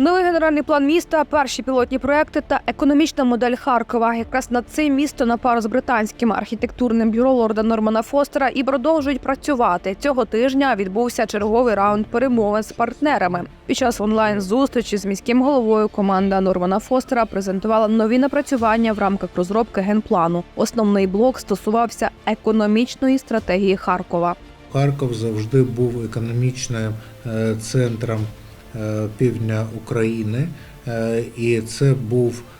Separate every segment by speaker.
Speaker 1: Новий генеральний план міста, перші пілотні проекти та економічна модель Харкова. Якраз над цим місто на пару з британським архітектурним бюро лорда Нормана Фостера і продовжують працювати. Цього тижня відбувся черговий раунд перемовин з партнерами. Під час онлайн зустрічі з міським головою команда Нормана Фостера презентувала нові напрацювання в рамках розробки генплану. Основний блок стосувався економічної стратегії Харкова.
Speaker 2: Харків завжди був економічним е, центром півдня України, е, і це був е,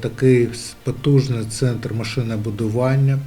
Speaker 2: такий потужний центр машинобудування,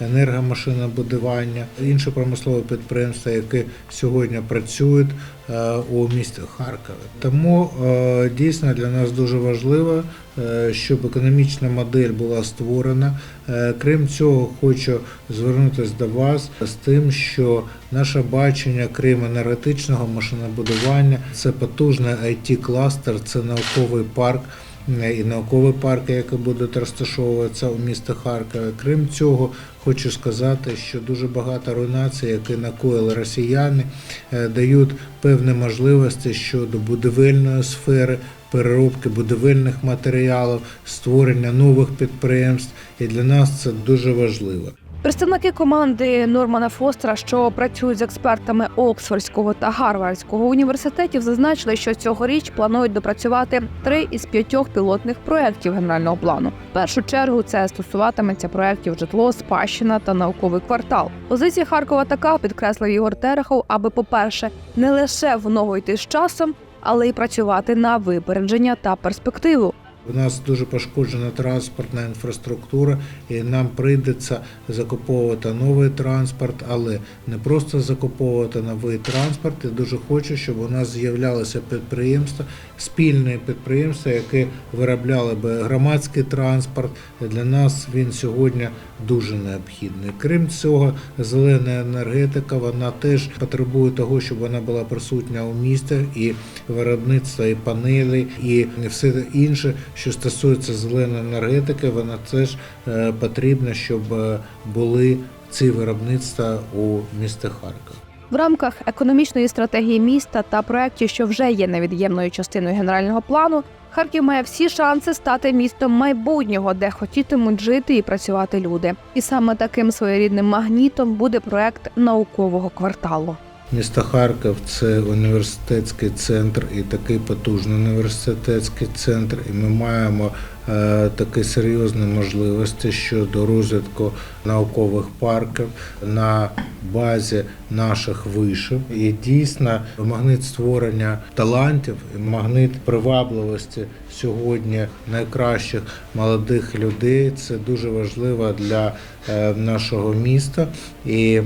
Speaker 2: енергомашинобудування, інші промислові підприємства, які сьогодні працюють е, у місті Харкові. Тому е, дійсно для нас дуже важливо, е, щоб економічна модель була створена. Е, Крім цього, хочу звернутися до вас з тим, що наше бачення, крім енергетичного машинобудування, це потужний it кластер це науковий парк. І наукові парки, які будуть розташовуватися у місті Харкові. Крім цього, хочу сказати, що дуже багато руйнацій, які накоїли росіяни, е, дають певні можливості щодо будівельної сфери, переробки будівельних матеріалів, створення нових підприємств. І для нас це дуже важливо.
Speaker 1: Представники команди Нормана Фостера, що працюють з експертами Оксфордського та Гарвардського університетів, зазначили, що цьогоріч планують допрацювати три із п'ятьох пілотних проєктів генерального плану. В першу чергу це стосуватиметься проєктів житло, спадщина та науковий квартал. Позиція Харкова така підкреслив Ігор Терехов, аби, по-перше, не лише в ногу йти з часом, але й працювати на випередження та перспективу.
Speaker 2: У нас дуже пошкоджена транспортна інфраструктура, і нам прийдеться закуповувати новий транспорт, але не просто закуповувати новий транспорт. Я дуже хочу, щоб у нас з'являлися підприємства, спільні підприємства, які виробляли би громадський транспорт. Для нас він сьогодні дуже необхідний. Крім цього, зелена енергетика вона теж потребує того, щоб вона була присутня у місті і виробництво і панелі, і все інше, що стосується зеленої енергетики, вона теж е, потрібна, щоб е, були ці виробництва у місті Харків.
Speaker 1: В рамках економічної стратегії міста та проєктів, що вже є невід'ємною частиною генерального плану, Харків має всі шанси стати містом майбутнього, де хотітимуть жити і працювати люди. І саме таким своєрідним магнітом буде проект наукового кварталу.
Speaker 2: Місто Харків це університетський центр і такий потужний університетський центр. І ми маємо е, такі серйозні можливості щодо розвитку наукових парків на базі наших вишів. І дійсно магнит створення талантів, магнит привабливості сьогодні найкращих молодих людей. Це дуже важливо для е, нашого міста, і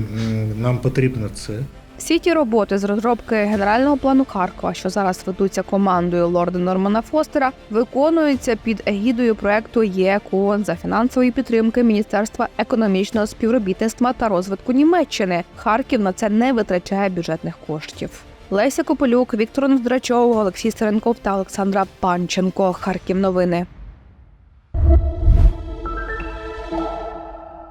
Speaker 2: нам потрібно це.
Speaker 1: Всі ті роботи з розробки генерального плану Харкова, що зараз ведуться командою лорда Нормана Фостера, виконуються під егідою проекту ЄКОН за фінансової підтримки Міністерства економічного співробітництва та розвитку Німеччини. Харків на це не витрачає бюджетних коштів. Леся Кополюк, Віктор Ноздрачов, Олексій Сиренков та Олександра Панченко. Харків новини.